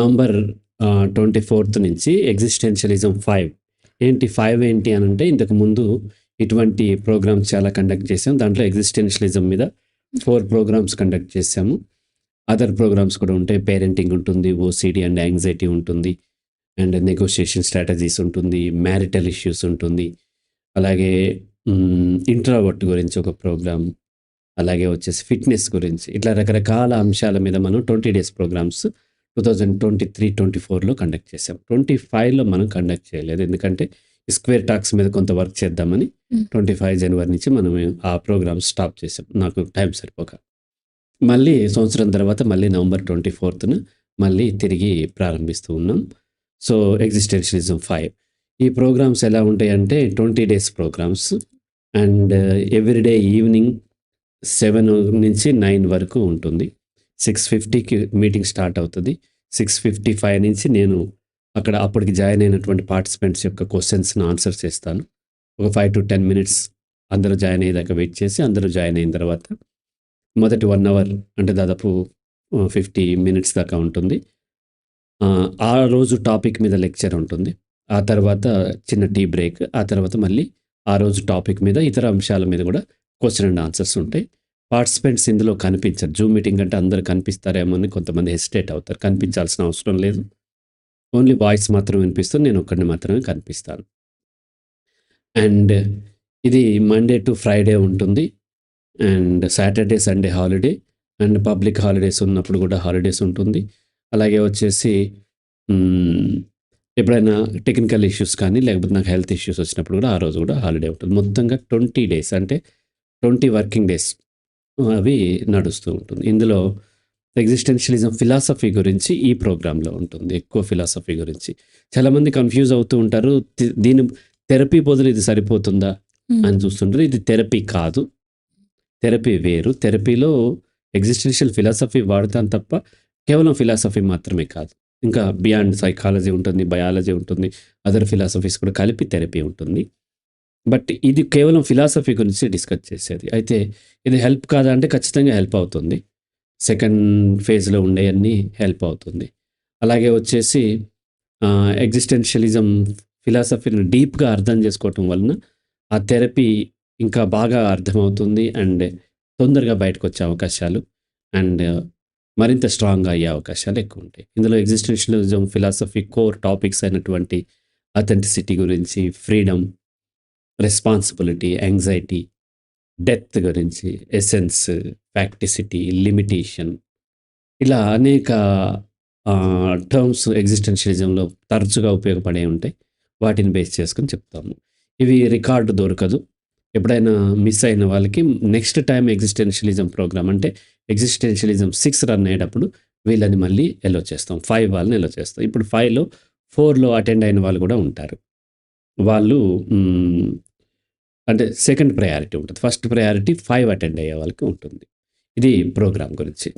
November twenty fourth నుంచి existentialism five ఏంటి five ఏంటి అని అంటే ఇంతకు ముందు ఇటువంటి ప్రోగ్రామ్స్ చాలా కండక్ట్ చేసాం దాంట్లో ఎగ్జిస్టెన్షియలిజం మీద ఫోర్ ప్రోగ్రామ్స్ కండక్ట్ చేసాము అదర్ ప్రోగ్రామ్స్ కూడా ఉంటాయి. పేరెంటింగ్ ఉంటుంది ఓసిడి అండ్ యాంగ్జైటీ ఉంటుంది అండ్ నెగోషియేషన్ స్ట్రాటజీస్ ఉంటుంది మ్యారిటల్ ఇష్యూస్ ఉంటుంది. అలాగే ఇంట్రావర్ట్ గురించి ఒక ప్రోగ్రామ్ అలాగే వచ్చేసి ఫిట్నెస్ గురించి. ఇట్లా రకరకాల అంశాల మీద మనం twenty days programs two thousand twenty three twenty ఫోర్లో కండక్ట్ చేసాం ట్వంటీ ఫైవ్లో మనం కండక్ట్ చేయలేదు. ఎందుకంటే స్క్వేర్ టాక్స్ మీద కొంత వర్క్ చేద్దామని. ట్వంటీ ఫైవ్ జనవరి నుంచి మనం ఆ ప్రోగ్రామ్ స్టాప్ చేసాం నాకు టైం సరిపోక. మళ్ళీ సంవత్సరం తర్వాత మళ్ళీ నవంబర్ ట్వంటీ ఫోర్త్న మళ్ళీ తిరిగి ప్రారంభిస్తూ ఉన్నాం. సో ఎగ్జిస్టెన్షియలిజం ఫైవ్ ఈ ప్రోగ్రామ్స్ ఎలా ఉంటాయంటే twenty days programs and everyday evening seven నుంచి నైన్ వరకు ఉంటుంది. సిక్స్ ఫిఫ్టీకి మీటింగ్ స్టార్ట్ అవుతుంది. సిక్స్ ఫిఫ్టీ ఫైవ్ నుంచి నేను అక్కడ అప్పటికి జాయిన్ అయినటువంటి పార్టిసిపెంట్స్ యొక్క క్వశ్చన్స్ని ఆన్సర్ చేస్తాను. ఒక ఫైవ్ టు టెన్ మినిట్స్ అందరూ జాయిన్ అయ్యేదాకా వెయిట్ చేసి అందరూ జాయిన్ అయిన తర్వాత మొదటి వన్ అవర్ అంటే దాదాపు ఫిఫ్టీ మినిట్స్ దాకా ఉంటుంది. ఆ, ఆ రోజు టాపిక్ మీద లెక్చర్ ఉంటుంది. ఆ తర్వాత చిన్న టీ బ్రేక్ ఆ తర్వాత మళ్ళీ ఆ రోజు టాపిక్ మీద ఇతర అంశాల మీద కూడా క్వశ్చన్ అండ్ ఆన్సర్స్ ఉంటాయి. పార్టిసిపెంట్స్ ఇందులో కనిపించరు. జూమ్ మీటింగ్ అంటే అందరు కనిపిస్తారేమో అని కొంతమంది హెసిటేట్ అవుతారు. కనిపించాల్సిన అవసరం లేదు. ఓన్లీ వాయిస్ మాత్రం వినిపిస్తుంది. నేను ఒక్కడిని మాత్రమే కనిపిస్తాను. అండ్ ఇది మండే టు ఫ్రైడే ఉంటుంది. And Saturday Sunday holiday. And public holidays ఉన్నప్పుడు కూడా హాలిడేస్ ఉంటుంది. అలాగే వచ్చేసి ఎప్పుడైనా టెక్నికల్ ఇష్యూస్ కానీ లేకపోతే నాకు హెల్త్ ఇష్యూస్ వచ్చినప్పుడు కూడా ఆ రోజు కూడా హాలిడే ఉంటుంది. మొత్తంగా ట్వంటీ డేస్ అంటే ట్వంటీ వర్కింగ్ డేస్. అవి నడుస్తూ ఉంటుంది. ఇందులో ఎగ్జిస్టెన్షియలిజం ఫిలాసఫీ గురించి ఈ ప్రోగ్రాంలో ఉంటుంది. ఎక్కువ ఫిలాసఫీ గురించి. చాలామంది కన్ఫ్యూజ్ అవుతూ ఉంటారు. దీని థెరపీ బదులు ఇది సరిపోతుందా అని చూస్తుంటారు. ఇది థెరపీ కాదు. థెరపీ వేరు. థెరపీలో ఎగ్జిస్టెన్షియల్ ఫిలాసఫీ వాడతాం తప్ప కేవలం ఫిలాసఫీ మాత్రమే కాదు. ఇంకా బియాండ్ సైకాలజీ ఉంటుంది బయాలజీ ఉంటుంది అదర్ ఫిలాసఫీస్ కూడా కలిపి థెరపీ ఉంటుంది. బట్ ఇది కేవలం ఫిలాసఫీ గురించి డిస్కస్ చేసేది. అయితే ఇది హెల్ప్ కాదా అంటే ఖచ్చితంగా హెల్ప్ అవుతుంది. సెకండ్ ఫేజ్లో ఉండేవన్నీ హెల్ప్ అవుతుంది. అలాగే వచ్చేసి ఎగ్జిస్టెన్షియలిజం ఫిలాసఫీని డీప్గా అర్థం చేసుకోవటం వలన ఆ థెరపీ ఇంకా బాగా అర్థమవుతుంది అండ్ తొందరగా బయటకు వచ్చే అవకాశాలు అండ్ మరింత స్ట్రాంగ్గా అయ్యే అవకాశాలు ఎక్కువ ఉంటాయి. ఇందులో ఎగ్జిస్టెన్షియలిజం ఫిలాసఫీ కోర్ టాపిక్స్ అయినటువంటి అథెంటిసిటీ గురించి ఫ్రీడమ్ రెస్పాన్సిబిలిటీ యాంగ్జైటీ డెత్ గురించి ఎసెన్స్ ఫ్యాక్టిసిటీ లిమిటేషన్ ఇలా అనేక టర్మ్స్ ఎగ్జిస్టెన్షియలిజంలో తరచుగా ఉపయోగపడే ఉంటాయి. వాటిని బేస్ చేసుకొని చెప్తాము. ఇవి రికార్డు దొరకదు. ఎప్పుడైనా మిస్ అయిన వాళ్ళకి నెక్స్ట్ టైం ఎగ్జిస్టెన్షియలిజం ప్రోగ్రామ్ అంటే ఎగ్జిస్టెన్షియలిజం సిక్స్ రన్ అయ్యేటప్పుడు వీళ్ళని మళ్ళీ ఎలో చేస్తాం. ఫైవ్ వాళ్ళని ఎలో చేస్తాం. ఇప్పుడు ఫైవ్లో ఫోర్లో అటెండ్ అయిన వాళ్ళు కూడా ఉంటారు. వాళ్ళు అంటే సెకండ్ ప్రయారిటీ ఉంటుంది. ఫస్ట్ ప్రయారిటీ ఫైవ్ అటెండ్ అయ్యే వాళ్ళకి ఉంటుంది. ఇది ప్రోగ్రామ్ గురించి.